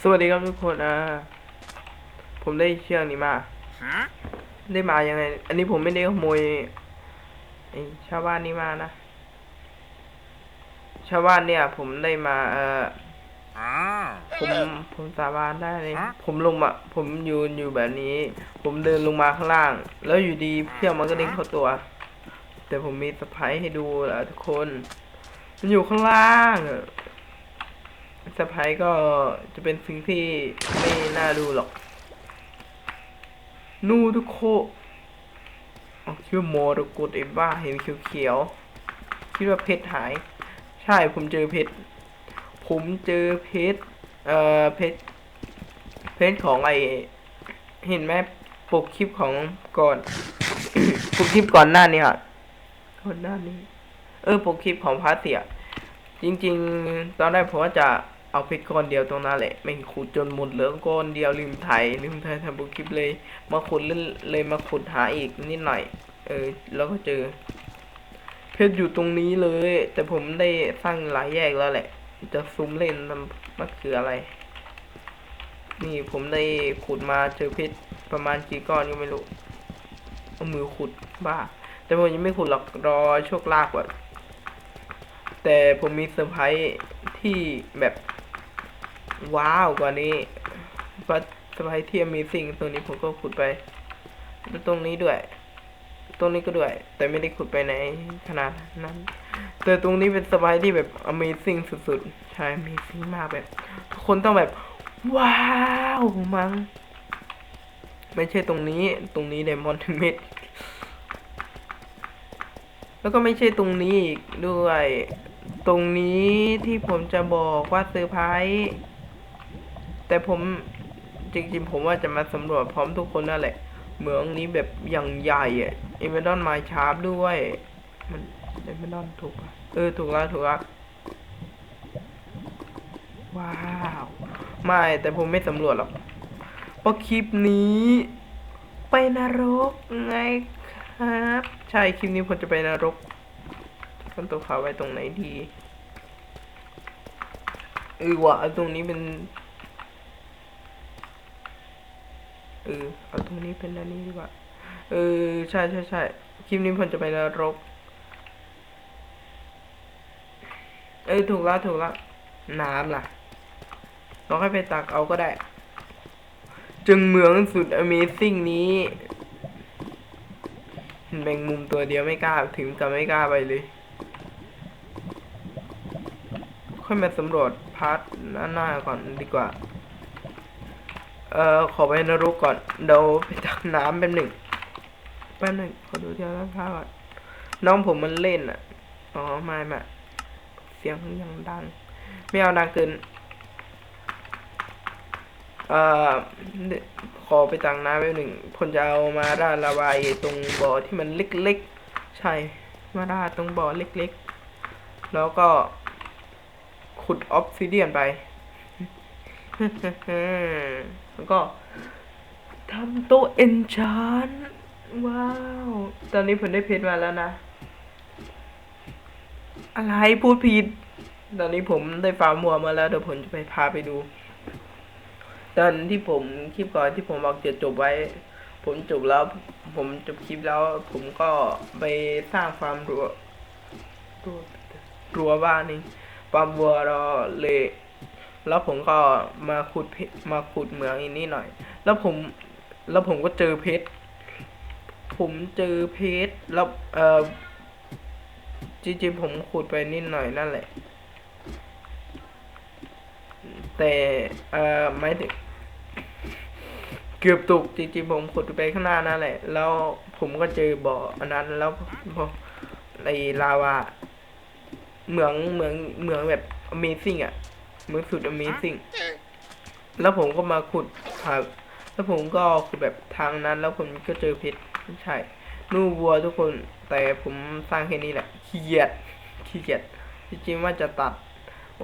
สวัสดีครับทุกคนอ่าผมได้เชือกนี้มา Huh? ได้มายังไง อันนี้ผมไม่ได้ขโมยไอ้ชาวบ้านนี้มานะ ชาวบ้านเนี่ย ผมได้มา เอ่อ Ah. ผมผมสาบานได้เลยฮะผมลงมา ผมยืนอยู่แบบนี้ ผมเดินลงมาข้างล่าง แล้วอยู่ดีเพื่อกมันก็เด้งเข้าตัว แต่ผมมีสะพายให้ดูแหละทุกคน มันอยู่ข้างล่างอะ สะพายก็จะเป็นสิ่งที่ไม่น่าดูหรอก นูทุกโคคิดว่าโมรกตไอ้บ้าเห็นเขียวๆคิดว่าเพชรหาย ใช่ผมเจอเพชร ผมเจอเพชร เอ่อเพชร เพชรของไอเห็นไหมปกคลิปของก่อนปกคลิปก่อนหน้านี้อะก่อนหน้านี้ เออปกคลิปของพาร์ทเสียจริง ๆ ตอนแรกผมว่าจะ เอาเพชรก้อนเดียวตรงนั้นแหละไม่ขุดจนหมดเหลือก้อนเดียวลืมไถลืมไถทำปกคลิปเลย มาขุดเล่เลยมาขุดหาอีกนิดหน่อย เออ แล้วก็เจอ เพชรอยู่ตรงนี้เลย แต่ผมได้สร้างหลายแยกแล้วแหละ จะซูมเล่นมันมันคืออะไร นี่ผมได้ขุดมาเจอเพชรประมาณกี่ก้อนก็ไม่รู้เอามือขุดบ้า แต่ผมยังไม่ขุดหรอกรอโชคลาภก่อนแต่ผมมีเซอร์ไพรส์ที่แบบ ว้าวกว่านี้ว่าเซอร์ไพรส์ที่มีสิ่งตัวนี้ผมก็ขุดไปแล้วตรงนี้ด้วย ตรงนี้ก็ด้วย แต่ไม่ได้ขุดไปในขนาดนั้น แต่ตรงนี้เป็นสบายที่แบบ Amazing สุดๆ ใช่ Amazing มากแบบ ทุกคนต้องแบบ ว้าวมัง้งไม่ใช่ตรงนี้ ตรงนี้ไดมอนด์เม็ดแล้วก็ไม่ใช่ตรงนี้อีกด้วย ตรงนี้ที่ผมจะบอกว่าเซอร์ไพรส์ แต่ผมจริงๆผมว่าจะมาสำรวจพร้อมทุกคนนั่นแหละ เมืองนี้แบบอย่างใหญ่อะเอเมดอนมาชาร์ปด้วย มันเอเมดอนถูกปะเออถูกแล้วถูกแล้วว้าวไม่แต่ผมไม่สำรวจหรอกเพราะคลิปนี้ไปนรกไงครับ ใช่คลิปนี้ผมจะไปนรกคนตัวขาวไว้ตรงไหนดีเออว่ะเอาตรงนี้เป็น เออเอาตรงนี้เป็นอันนี้ดีกว่า เออ ใช่ใช่ใช่คลิปนี้ผมจะไปนรก เออถูกล้วถูกล้วน้ำล่ะเราให้ไปตักเอาก็ได้ จึงเมืองสุด Amazing นี้เห็นแมงมุมตัวเดียวไม่กล้าถึงกับไม่กล้าไปเลย ค่อยมาสำรวจพาร์ทหน้าๆก่อนดีกว่า เอ่อขอไปนรกก่อน เดี๋ยวไปตักน้ำแป๊บหนึ่งแป๊บหนึ่งขอดูเดียวน้ำก่อน น้องผมมันเล่นอะ อ๋อไม่ไม่เสียงยังดัง ไม่เอาดังเกิน เอ่อ ขอไปตักน้ำแป๊บหนึ่งผมจะเอามาราดระบายตรงบ่อที่มันเล็กๆ ใช่ มาราดตรงบ่อเล็กๆ แล้วก็ ขุดออฟซิเดียนไป แล้วก็ทำโต๊ะเอนชานว้าว ตอนนี้ผมได้เพชรมาแล้วนะ อะไรพูดผิด ตอนนี้ผมได้ฟาร์มวัวมาแล้วเดี๋ยวผมจะไปพาไปดู ตอนที่ผมคลิปก่อนที่ผมบอกจะจบไว้ ผมจบแล้ว ผมจบคลิปแล้ว ผมก็ไปสร้างฟาร์มรัวรัวรัวบ้านนี่ฟาร์มวัวรอเลย แล้วผมก็มาขุดเพชรมาขุดเหมืองอีกนิดหน่อย แล้วผมแล้วผมก็เจอเพชรผมเจอเพชรแล้วเออจริงๆผมขุดไปนิดหน่อยนั่นแหละ แต่เอ่อไม่ถึงเกือบตกจริงๆผมขุดไปข้างหน้านั่นแหละ แล้วผมก็เจอบ่ออันนั้นแล้วพอไอลาวาเหมืองเหมืองเหมืองแบบ Amazing อะ มือนสุด Amazing แล้วผมก็มาขุดหาแล้วผมก็ขุดแบบทางนั้น แล้วผมก็เจอเพชรใช่นู่วัวทุกคนแต่ผมสร้างแค่นี้แหละขี้เกียจขี้เกียจจริงๆว่าจะตัด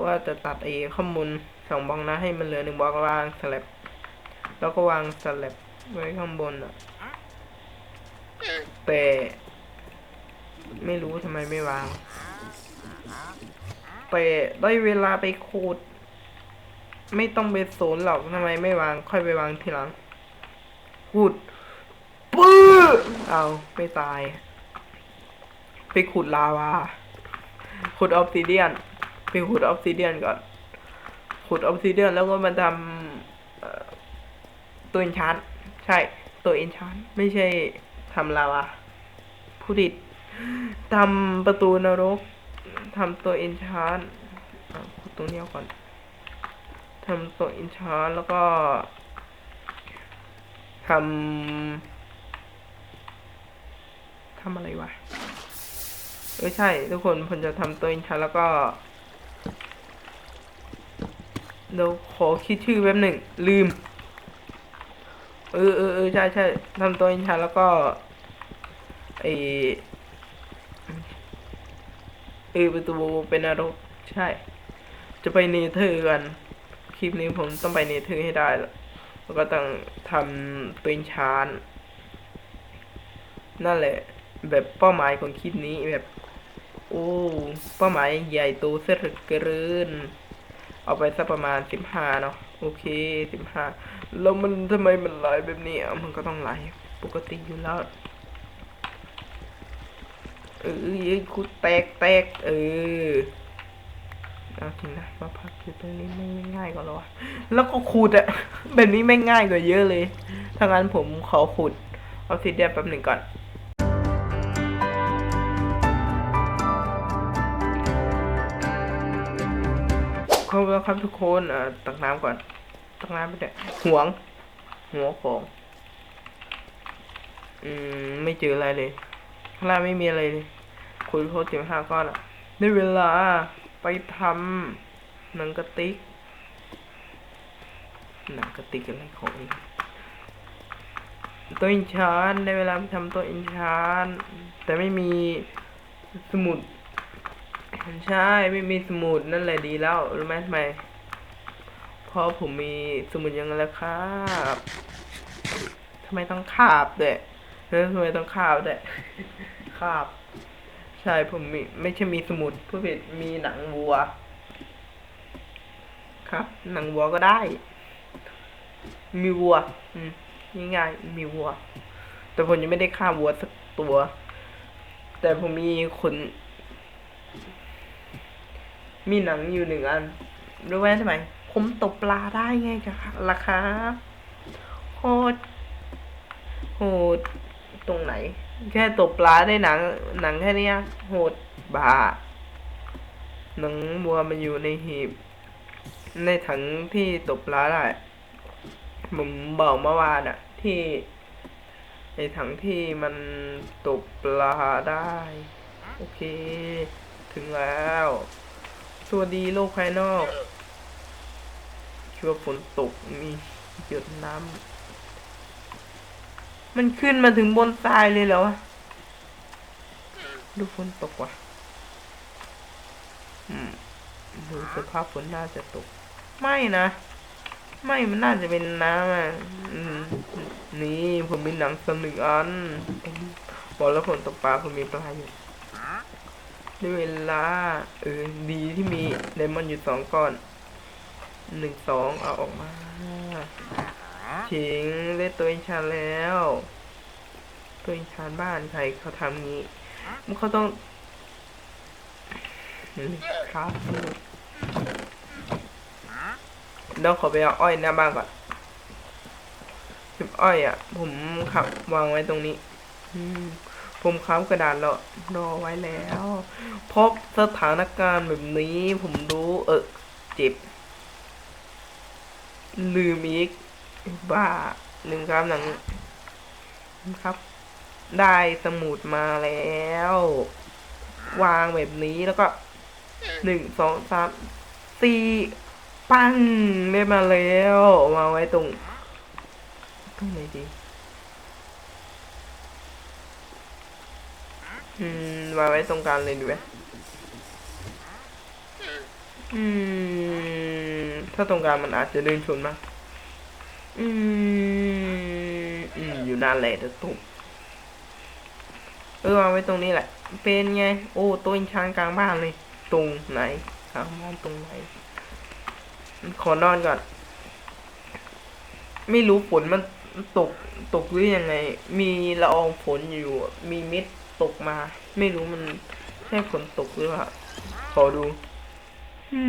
ว่าจะตัดไอ้ข้อมูลสองบล็อกนะให้มันเหลือหนึ่งบล็อกวางสลับแล้วก็วางสลับไว้ข้างบนอะแต่ ไม่รู้ทำไมไม่วางแต่ได้เวลาไปขุด ไม่ต้องไปโสนหรอกทำไมไม่วาง ค่อยไปวางทีหลังพูดปื้อเอาไม่ตาย ไปขุดลาวา ขุดออฟซิเดียน ไปขุดออฟซิเดียนก่อน ขุดออฟซิเดียนแล้วก็มาทำตัวอินชานใช่ ตัวอินชานไม่ใช่ทำลาวาผู้ดิดทำประตูนรกทำตัวอินชานขุดตรงนี้ก่อน ทำตัวอินชานแล้วก็ทำทำอะไรวะเออใช่ ทุกคนผมจะทำตัวอินชาแล้วก็เดี๋ยวขอคิดชื่อแป๊บหนึ่ง ลืม เออเออเออใช่ใช่ทำตัวอินชาแล้วก็ไอเออประตูเป็นนรกใช่ จะไปเนเธอร์กัน คลิปนี้ผมต้องไปเนเธอร์ให้ได้ แล้วแล้วก็ต้องทำตัวอินชานนั่นแหละ แบบเป้าหมายของคลิปนี้แบบ โอ้ เป้าหมายใหญ่โตเสียเหลือเกิน เอาไปสักประมาณสิบห้าเนาะโอเคสิบห้าแล้วมันทำไมมันไหลแบบนี้อะมันก็ต้องไหลปกติอยู่แล้วเออเอ้ยกูแตกแตกเออ เอาจริงนะมาพักอยู่ตรงนี้ไม่ง่ายกว่าหรอวแล้วก็ขุดอะแบบนี้ไม่ง่ายกว่าเยอะเลยถ้างั้นผมขอขุดออฟซิเดียนแป๊บหนึ่งก่อนขอบคุณครับทุกคนเอ่อตักน้ำก่อน ตักน้ำไปเถอะห่วง หัวของ อืม ไม่เจออะไรเลยข้างล่างไม่มีอะไรเลย คุยโคตรเจ็บห้าก้อนอะได้เวลา ไปทำหนังกระติกหนังกระติกอะไรของนี่ตัวอินชานได้เวลาทำตัวอินชานแต่ไม่มีสมุดใช่ไม่มีสมุดนั่นแหละดีแล้วรู้ไหมทำไมเพราะผมมีสมุดยังไงแล้วครับทำไมต้องคาบด้วยเฮ้ยทำไมต้องคาบด้วยคาบ ใช่ผมมีไม่ใช่มีสมุดผู้ผิดมีหนังวัว ครับ หนังวัวก็ได้ มีวัว อืมง่ายๆมีวัว แต่ผมยังไม่ได้ฆ่าวัวสักตัว แต่ผมมีขนมีหนังอยู่หนึ่งอันรู้ไหมทำไมผมตกปลาได้ไงกันล่ะครับโคตรโหดตรงไหน แค่ตกปลาได้หนัง หนังแค่นี้โหดบาหนังบัวมันอยู่ในหีบ ในถังที่ตกปลาได้ผมบอกเมื่อวานอะที่ในถังที่มันตกปลาได้ โอเค ถึงแล้ว สวัสดีโลกภายนอกคิดว่าฝนตกมีหยดน้ำ มันขึ้นมาถึงบนทรายเลยเหรอวะดูฝนตกว่ะอืมดูสภาพฝนน่าจะตก ไม่นะ ไม่มันน่าจะเป็นน้ำอะนี่ผมมีหนังสนึกอันบอกแล้วฝนตกปลาผมมีปลาอยู่ได้เวลา เออ ดีที่มีไดมอนอยู่สองก้อนหนึ่งสองเอาออกมา ถิงได้ตัวอินชานแล้ว ตัวอินชานบ้านใครเขาทำงี้มันเขาต้องครับเดี๋ยวขอไปเอาอ้อยหน้าบ้านก่อนสิบอ้อยอะ ผมขับวางไว้ตรงนี้ผมค้ำกระดาษแล้วรอไว้แล้วพราะสถานการณ์แบบนี้ ผมรู้ เออเจ็บลืมอีก บ้าลืมครับหนังครับ ได้สมุดมาแล้ว วางแบบนี้แล้วก็หนึ่งสองสามสี่ปังได้มาแล้ววาไว้ตรงตรงไหนดีอืมวางไว้ตรงกลางเลยดีไหมอืม ถ้าตรงกลางมันอาจจะเดินชนมาก อืมอืมอยู่นานแหละจะตุกเออวางไว้ตรงนี้แหละ เป็นไง โอ้ตัวอินชานกลางบ้านเลย ตรงไหนกลางบ้านตรงไหน ขอนอนก่อน ไม่รู้ฝนมันตกตกหรือยังไง มีละอองฝนอยู่ มีเม็ดตกมา ไม่รู้มันใช่ฝนตกหรือเปล่า ขอดูอื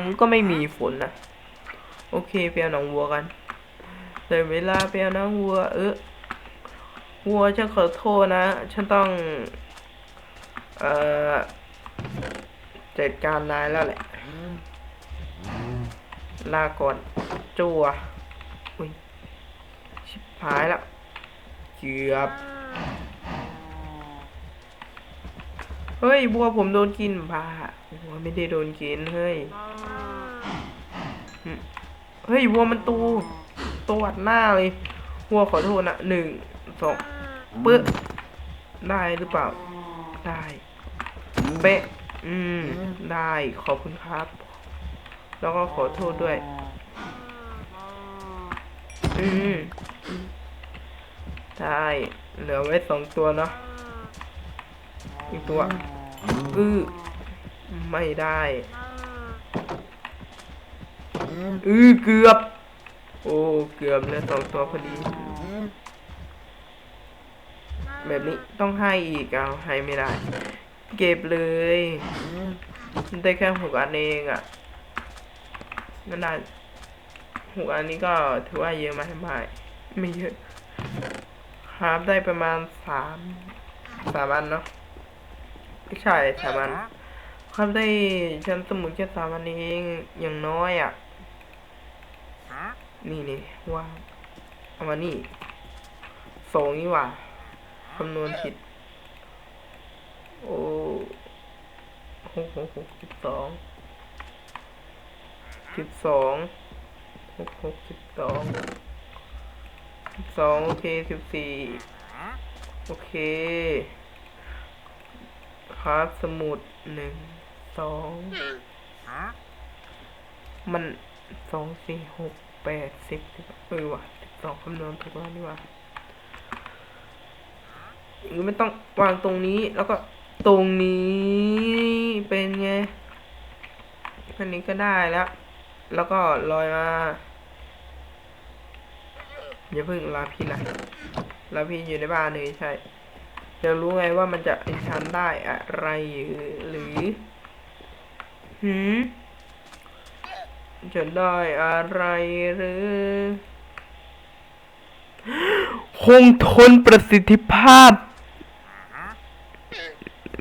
มก็ไม่มีฝนนะ โอเคไปเอาหนังวัวกันแต่เวลาไปเอาหนังวัว เออวัวฉันขอโทษนะ ฉันต้อง เอ่อจัดการนายแล้วแหละ ลาก่อนจัวอุ้ยชิบหายแล้วเกือบเฮ้ยบัวผมโดนกินบ้าบัวไม่ได้โดนกินเฮ้ย เฮ้ยวัวมันตูตวัดหน้าเลยวัวขอโทษนะหนึ่งสองปึ๊บได้หรือเปล่า ได้เป๊ะอืม ได้ขอบคุณครับ แล้วก็ขอโทษด้วย อืมได้เหลือไว้สองตัวเนาะอีกตัว อือไม่ได้ อือเกือบ โอ้เกือบแล้วสองตัวพอดี แบบนี้ต้องให้อีกเอาให้ไม่ได้ เก็บเลย ได้แค่หกอันเองอะนั่นน่ะหกอันนี้ก็ถือว่าเยอะไหมไม่ไม่เยอะครับได้ประมาณสามสามอันเนาะไม่ใช่สามอันครับได้ชั้นสมุนแค่สามอันเองอย่างน้อยอะ นี่นี่ว่างเอามานี่สองนี่ว่าคำนวณผิด โอ้หกหกหกสิบสองสิบสองหกหกสิบสองสิบสองโอเคสิบสี่โอเค ครับสมุดหนึ่งสองมันสองสี่หก แปดสิบสิบเออว่ะสิบสองคำนวณถูกแล้วนี่ว่ะหรือไม่ต้องวางตรงนี้แล้วก็ตรงนี้เป็นไงอันนี้ก็ได้แล้ว แล้วก็ลอยมาอย่าเพิ่งลาพี่นะลาพี่อยู่ในบ้านเลยใช่จะรู้ไงว่ามันจะอินชันได้อะไรหรือหืม จะได้อะไรหรือ คงทนประสิทธิภาพ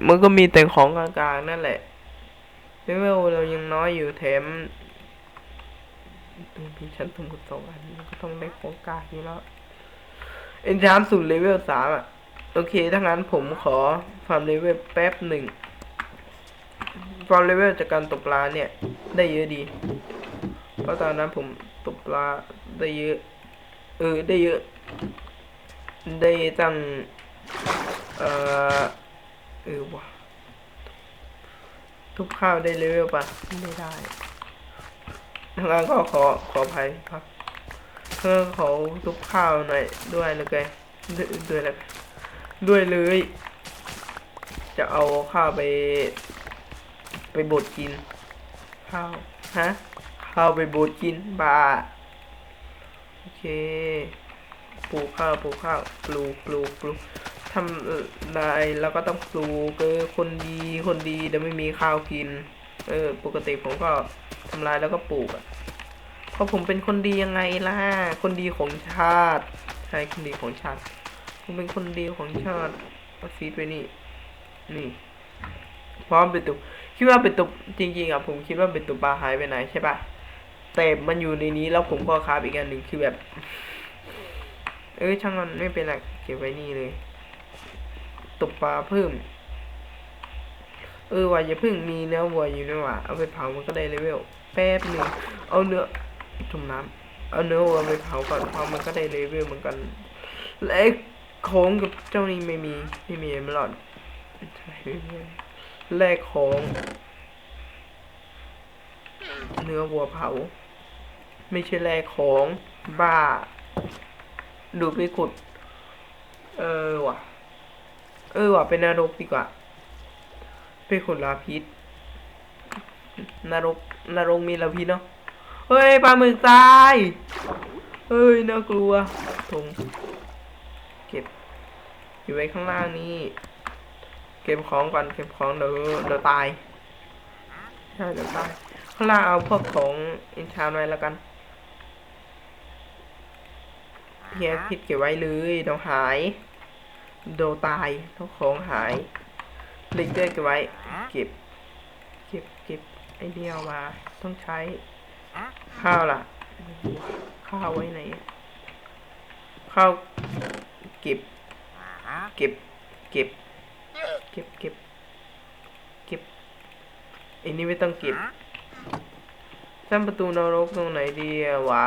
มันก็มีแต่ของกลางๆนั่นแหละเลเวลเรายังน้อยอยู่แถมมีชั้นสมุดสองอันก็ต้องได้ของกลางอยู่แล้วเอ็นชามสู่เลเวลสามอะ โอเค ถ้างั้นผมขอฟาร์มเลเวลแป๊บหนึ่งฟาร์มเลเวลจากการตกปลาเนี่ย ได้เยอะดี เพราะตอนนั้นผมตกปลาได้เยอะ เออ ได้เยอะ ได้ตั้ง เออเออวะทุกข้าวได้เลเวลปะไม่ได้ทางนั้นก็ขอขออภัยครับเพื่อขอทุกข้าวหน่อยด้วยเลยแกด้วยด้วยเลยด้วยเลย จะเอาข้าวไป ไปบดกิน ข้าว ฮะ ข้าวไปบดกินบาโอเคปลูกข้าวปลูกข้าวปลูกปลูกปลูกทำเอ่อได้แล้วก็ต้องปลูกเออคนดีคนดีเดี๋ยวไม่มีข้าวกิน เออ ปกติผมก็ทำลายแล้วก็ปลูกอะเพราะผมเป็นคนดียังไงล่ะ คนดีของชาติใช่คนดีของชาติผมเป็นคนดีของชาติเอาฟีดไว้นี่ นี่พร้อมเป็นตุกคิดว่าเป็นตุกจริงๆอะผมคิดว่าเป็นตุกปลาหายไปไหนใช่ปะ แต่มันอยู่ในนี้แล้วผมก็คาบอีกอันหนึ่งคือแบบ เอ้ยช่างมันไม่เป็นไรเก็บไว้นี่เลยตกปลาเพิ่ม เออว่าอย่าเพิ่งมีเนื้อวัวอยู่ด้วยว่ะเอาไปเผามันก็ได้เลเวลแป๊บหนึ่งเอาเนื้อจุ่มน้ำเอาเนื้อวัวไปเผาก่อนเพราะมันก็ได้เลเวลเหมือนกันและไอ้ของกับเจ้านี่ไม่มีไม่มีเอมลอดใช่ไม่มีแลกของ เนื้อวัวเผา ไม่ใช่แลกของบ้า ดูไปขุด เออว่ะ เออว่ะเป็นนรกดีกว่า ไปขุดลาพิษนรกนรกมีล้วพี่เนาะเฮ้ยปลาหมึกตายเฮ้ยน่ากลัวทงเก็บ อยู่ไว้ข้างล่างนี่เก็บของก่อนเก็บของเดี๋ยวเดี๋ยวตายใช่เดี๋ยวตายข้างล่างเอาพวกของอินชานไว้แล้วกัน เพียพิดเก็บไว้เลยเดี๋ยวหายเดี๋ยวตายเดี๋ยวของหายลิกเกอร์เก็บไว้ เก็บ เก็บเก็บไอเดียมา ต้องใช้ ข้าวล่ะ ข้าวไว้ไหน ข้าวเก็บ เก็บ เก็บ เก็บเก็บเก็บไอ้นี่ไม่ต้องเก็บสร้างประตูนรกตรงไหนดีอะวะ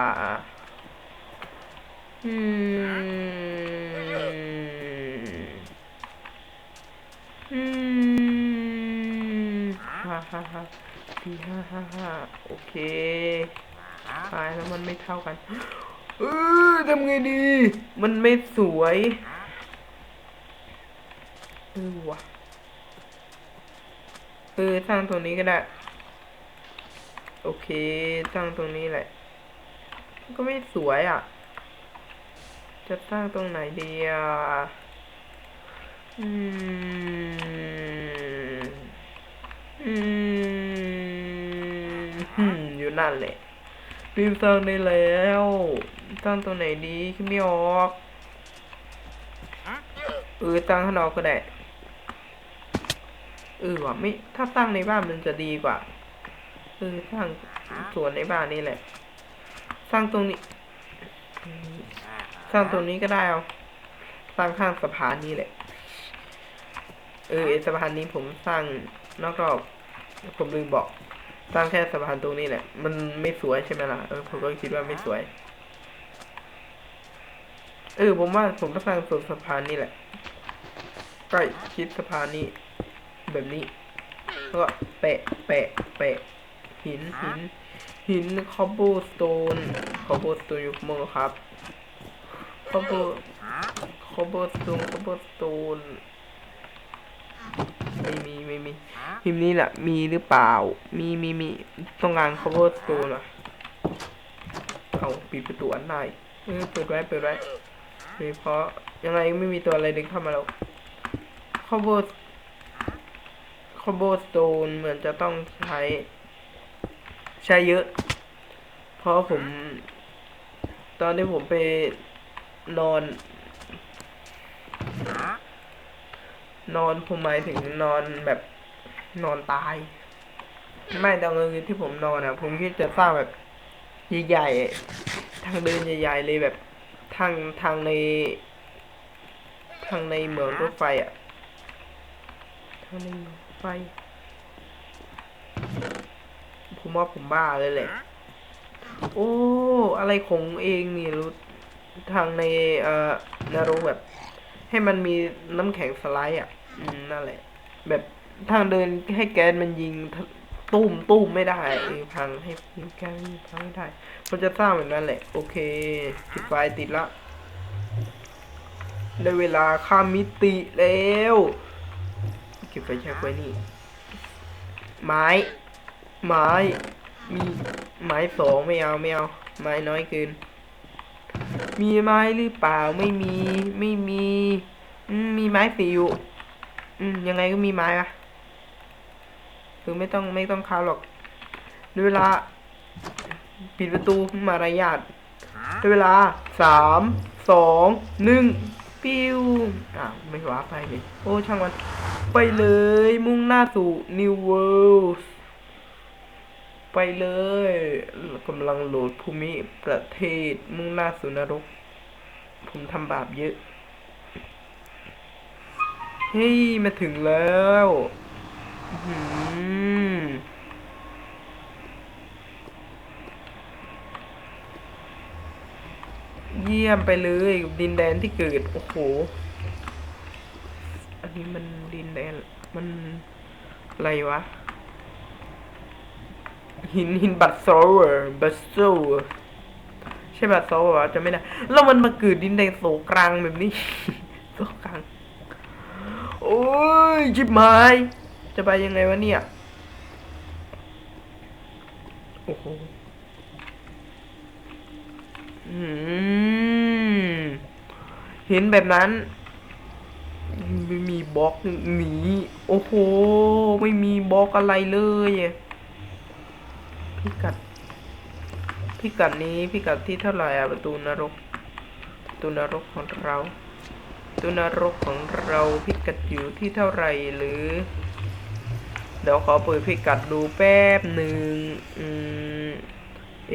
อืมอืมฮ่าฮ่าฮ่าดีฮ่าฮ่าฮ่าโอเคตายแล้วมันไม่เท่ากัน เออทำไงดี มันไม่สวยเออว่ะเออสร้างตรงนี้ก็ได้ โอเคสร้างตรงนี้แหละ ก็ไม่สวยอะ จะสร้างตรงไหนดีอะอืม อืมหืมอยู่นั่นแหละรีบสร้างได้แล้วสร้างตรงไหนดีคิดไม่ออกเออตั้งข้างนอกก็ได้เออว่ะไม่ถ้าตั้งในบ้านมันจะดีกว่าเออสร้างสวนในบ้านนี่แหละ สร้างตรงนี้อืม สร้างตรงนี้ก็ได้เอาสร้างข้างสะพานนี่แหละ เออสะพานนี้ผมสร้างนอกรอบ ผมลืมบอก สร้างแค่สะพานตรงนี้แหละ มันไม่สวยใช่ไหมล่ะ เออผมก็คิดว่าไม่สวย เออผมว่าผมต้องสร้างส่วนสะพานนี่แหละใกล้ชิดสะพานนี้ แบบนี้แล้วก็แปะแปะแปะหินหินหินคอบโบสโตนคอบโบสโตนอยู่มือครับ คอบโบคอบโบสโตนคอบโบสโตนไม่มีไม่มีพิมพ์นี้แหละมีหรือเปล่า มีมีมีต้องการ cover store นะเอาปิดประตูอันได้เออเปิดไว้เปิดไว้เฮ้ยเพราะยังไงไม่มีตัวอะไรดึงเข้ามาแล้ว cover cover store เหมือนจะต้องใช้ ใช้เยอะ เพราะผม ตอนที่ผมไป นอน นอนผมหมายถึงนอนแบบนอนตาย ไม่แต่เงินที่ผมนอนอะ ผมคิดจะสร้างแบบใหญ่ๆทางเดินใหญ่ๆเลยแบบทางทางใน ทางในเหมืองรถไฟอะทางในเหมืองรถไฟผมว่าผมบ้าเลยแหละ โอ้ อะไรของเองนี่รู้ ทางในเอ่อนรกแบบ ให้มันมีน้ำแข็งสไลด์อะ อืมนั่นแหละ แบบทางเดินให้แก๊สมันยิงทะตุ้มตุ้มไม่ได้เออพังให้แก๊สมันพังไม่ได้มันจะสร้างแบบนั้นแหละ โอเคปิดไฟติดละได้เวลาข้ามมิติแล้วเก็บไฟแช็กไว้นี่ ไม้ ไม้ มีไม้สองไม่เอาไม่เอา ไม้น้อยเกิน มีไม้หรือเปล่าไม่มีไม่มีมีไม้สีอยู่อืมยังไงก็มีไม้อะคือไม่ต้องไม่ต้องค้าหรอกด้เวลา ปิดประตูมารยาทเวลาสามสองหนึ่งปิ้วอ่าวไม่ว้าไปเลยโอ้ช่างมัน ไปเลยมุ่งหน้าสู่ New World ไปเลยกำลังโหลดภูมิประเทศมุ่งหน้าสู่นรก ผมทำบาปเยอะ เฮ้ย มาถึงแล้วหือเยี่ยมไปเลยดินแดนที่เกิด โอ้โห อันนี้มันดินแดน มันอะไรวะ หินหินบัตโซเวอร์บัตโซเวอร์ใช่บัตโซเวอร์วะจะไม่ได้แล้วมันมาเกิดดินแดงโสกลางแบบนี้โสกลาง โอ้ยจิบไม้จะไปยังไงวะเนี่ยโอ้โหเห็นแบบนั้นไม่มีบล็อกหนีโอ้โห ไม่มีบล็อกอะไรเลย พิกัด พิกัดนี้พิกัดที่เท่าไหร่อะประตูนรกประตูนรกของเราประตูนรกของเราพิกัดอยู่ที่เท่าไหร่หรือ เดี๋ยวขอเปิดพิกัดดูแป๊บหนึ่งอืม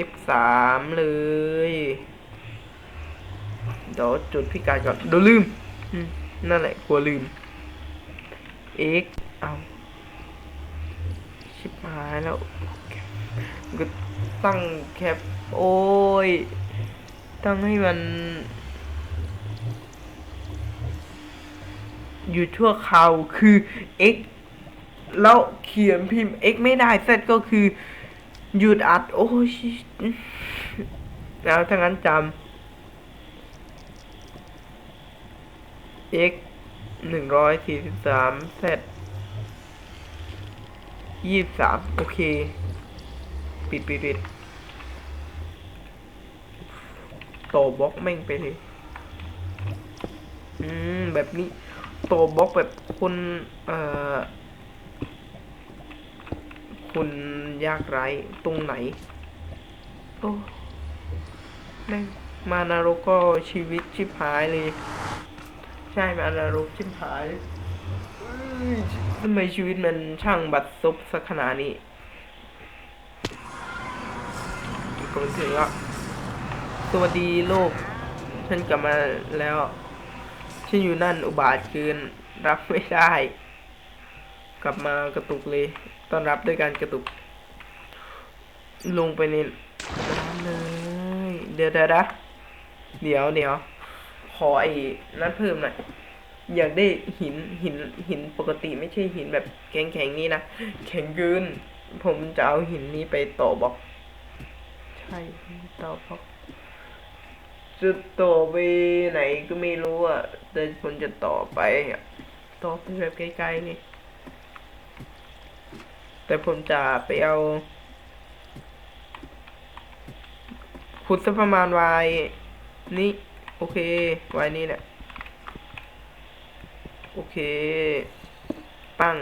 F3 เลยเดี๋ยวจุดพิกัดก่อนเดี๋ยวลืมอืมนั่นแหละกลัวลืม X เอาชิบหายแล้ว ก็ตั้งแคปโอ้ย ตั้งให้มัน อยู่ชั่วคราวคือ x แล้วเขียนพิมพ์ x ไม่ได้ z ก็คือ หยุดอัด โอ้ย แล้วถ้างั้นจำ x หนึ่งร้อยสี่สิบสาม z ยี่สิบสามโอเค ปิดปิดปิดโตบล็อกแม่งไปเลย อืม แบบนี้ โตบล็อกแบบคนเอ่อคนยากไร้ตรงไหน โอ้แม่งมานารกก็ชีวิตชิบหายเลย ใช่มานารกชิบหายเอ้ยทำไมชีวิตมันช่างบัดซบสักขนาดนี้ ก็ถึงแล้วสวัสดีโลก ฉันกลับมาแล้ว ฉันอยู่นั่นอุบาทเกินรับไม่ได้ กลับมากระตุกเลยต้อนรับด้วยการกระตุก ลงไปในน้ำเลย เดี๋ยวเดี๋ยวเดี๋ยวเดี๋ยวขอไอ้นั่นเพิ่มหน่อยอยากได้หินหินหินปกติไม่ใช่หินแบบแข็งแข็งๆนี่นะแข็งเกินผมจะเอาหินนี้ไปต่อบล็อก ช่ต่อบล็อกจะต่อไปไหนก็ไม่รู้อะ แต่ผมจะต่อไปอะต่อไปแบบใกล้ๆนี่ แต่ผมจะไปเอาขุดสักประมาณวายนี่ โอเควายนี่แหละโอเค ปัง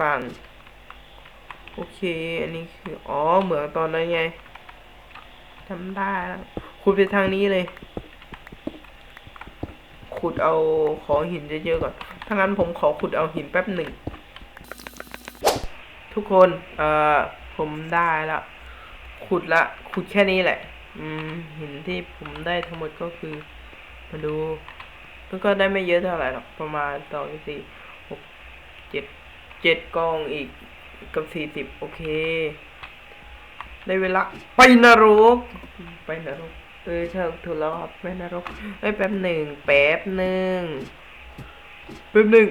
ปัง โอเค อันนี้คือ อ๋อ เหมือนตอนนั้นไงทำได้แล้วขุดไปทางนี้เลย ขุดเอาของหินเยอะๆก่อน ถ้างั้นผมขอขุดเอาหินแป๊บหนึ่ง ทุกคน เอ่อ ผมได้ละขุดละ ขุดแค่นี้แหละ อืม หินที่ผมได้ทั้งหมดก็คือ มาดูก็ได้ไม่เยอะเท่าไหร่หรอก ประมาณสองสี่หกเจ็ด เจ็ดกองอีก กับสี่สิบโอเค ได้เวลาไปนรก ไปนรก เออเชิญถูกแล้วครับไปนรกเอ้แป๊บหนึ่งแป๊บหนึ่งแป๊บหนึ่ง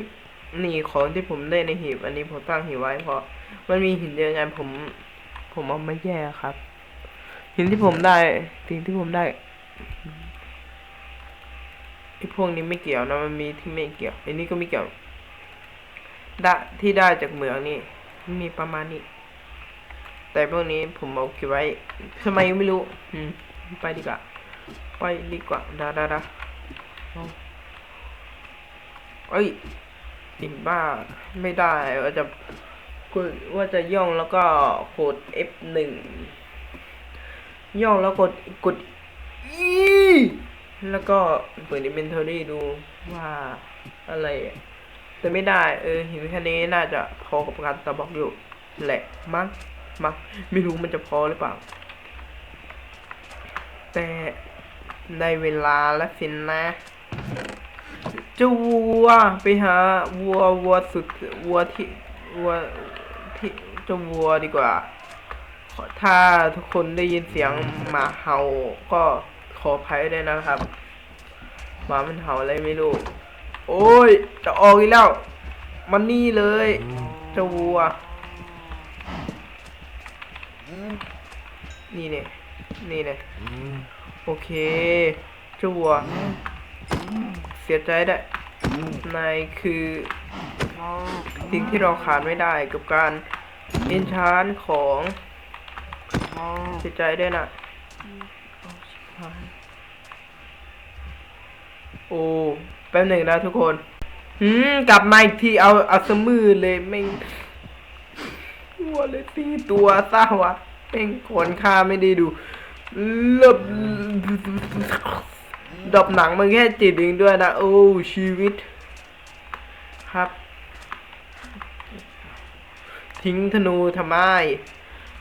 นี่ของที่ผมได้ในหีบ อันนี้ผมตั้งหีบไว้เพราะ มันมีหินเยอะไงผม ผมเอาไม่แย่ครับ หินที่ผมได้สิ่งที่ผมได้ไอ้พวกนี้ไม่เกี่ยวนะมันมีที่ไม่เกี่ยวไอ้นี่ก็ไม่เกี่ยวได้ที่ได้จากเหมืองนี่ มีประมาณนี้ แต่พวกนี้ผมเอาเก็บไว้ทำไมไม่รู้ อืม ไปดีกว่า ไปดีกว่าดาดาดาเอ้ยอินบ้า ไม่ได้ว่าจะกดว่าจะย่องแล้วก็กด F1 ย่องแล้วกดกด E แล้วก็เปิด inventory ดูว่าอะไร แต่ไม่ได้ เออหินแค่นี้น่าจะพอกับการตะบอกอยู่แหละมั้งมั้งไม่รู้มันจะพอหรือเปล่า แต่ในเวลาแล้วสินนะจะวัวไปหาวัววัวสุดวัวที่วัวที่จะวัวดีกว่า ถ้าทุกคนได้ยินเสียงหมาเห่าก็ขออภัยด้วยนะครับหมามันเห่าอะไรไม่รู้ โอ้ย จะออกอีกแล้ว มันนี่เลยเจ้าวัว นี่เนี่ยนี่เนี่ยโอเคเจ้าวัว เสียใจได้นายคือสิ่งที่เราขาดไม่ได้กับการอินชานของเสียใจได้นะโอ้ แป๊บหนึ่งนะทุกคนอืมกลับมาอีกทีเอาเอาสมือเลยแม่งวัวเลยตีตัวซะวะแม่งขนค่าไม่ได้ดูเลิบดอบหนังมันแค่จิตเองด้วยนะ โอ้ชีวิต ครับ ทิ้งธนูทำไม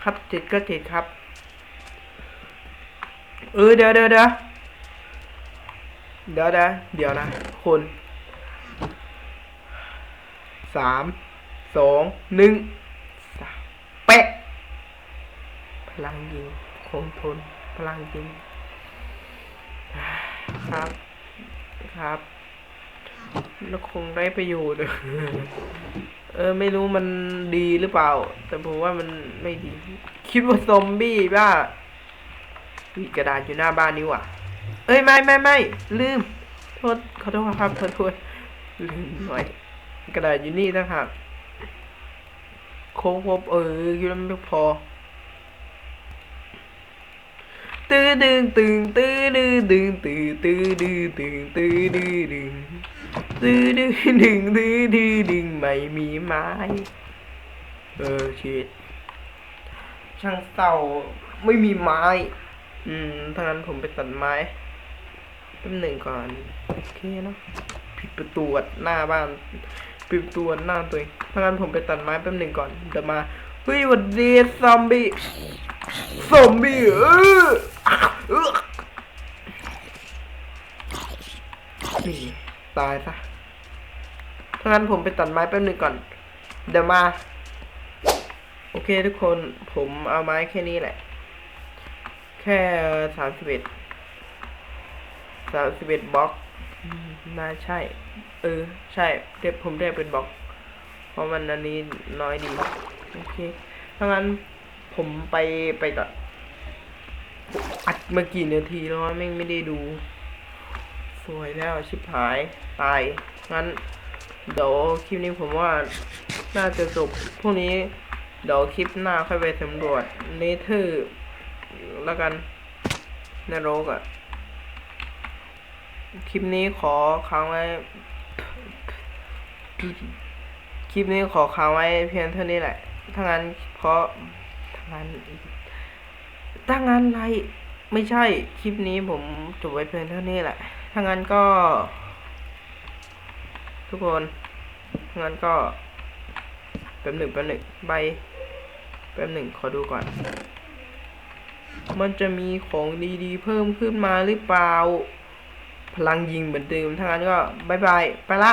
ครับจิตก็จิตครับ เออเดี๋ยวเดี๋ยวเดี๋ยว เดี๋ยวนะเดี๋ยวนะคนสามสองหนึ่งเป๊ะ พลังยิงคงทน พลังยิง ครับ ครับ แล้วคงได้ประโยชน์เออ ไม่รู้มันดีหรือเปล่า แต่ผมว่ามันไม่ดี คิดว่าซอมบี้บ้ามีกระดาษอยู่หน้าบ้านนี่หว่ะ เอ้ยไม่ไม่ไม่ลืม โทษขอโทษครับขอโทษลืมหน่อยกระดาษอยู่นี่นะครับโค้งพบเออคิดว่าไม่พอตื้อดึงตึงตื้อดึงดึงตื้อตื้อดึงตึงตื้อดึงดึงตื้อดึงดึงตื้อดึงดึงไม่มีไม้เออชีวิตช่างเศร้าไม่มีไม้ อืมถ้างั้นผมไปตัดไม้แป๊บหนึ่งก่อน โอเคเนาะปิดประตูหน้าบ้านปิดประตูอัดหน้าตัวเองถ้างั้นผมไปตัดไม้แป๊บหนึ่งก่อน เดี๋ยวมา เฮ้ยวัดดีซอมบี้ ซอมบี้เออเออนี่ตายซะ ถ้างั้นผมไปตัดไม้แป๊บหนึ่งก่อน เดี๋ยวมา โอเคทุกคน ผมเอาไม้แค่นี้แหละ แค่สามสิบเอ็ดสามสิบเอ็ดบล็อกน่าใช่ เออ ใช่เด็บผมได้เป็นบล็อก เพราะมันอันนี้น้อยดี โอเคถ้างั้นผมไปไปก่อนอัดมากี่นาทีแล้ววะแม่งไม่ได้ดู สวยแล้วชิบหาย ตาย งั้น เดี๋ยวคลิปนี้ผมว่าน่าจะจบพวกนี้เดี๋ยวคลิปหน้าค่อยไปสำรวจเนเธอร์ แล้วกันนรกอะ่ะ คลิปนี้ขอค้างไว้ คลิปนี้ขอค้างไว้เพียงเท่านี้แหละ ถ้างั้นเพราะถ้างั้นถ้างั้นไรไม่ใช่ คลิปนี้ผมจบไว้เพียงเท่านี้แหละ ถ้างั้นก็ ทุกคนถ้างั้นก็แป๊บหนึ่งแป๊บหนึ่งใบแป๊บหนึ่งขอดูก่อน มันจะมีของดีๆ เพิ่มขึ้นมาหรือเปล่า พลังยิงเหมือนเดิมถ้างั้นก็บายบาย ไปละ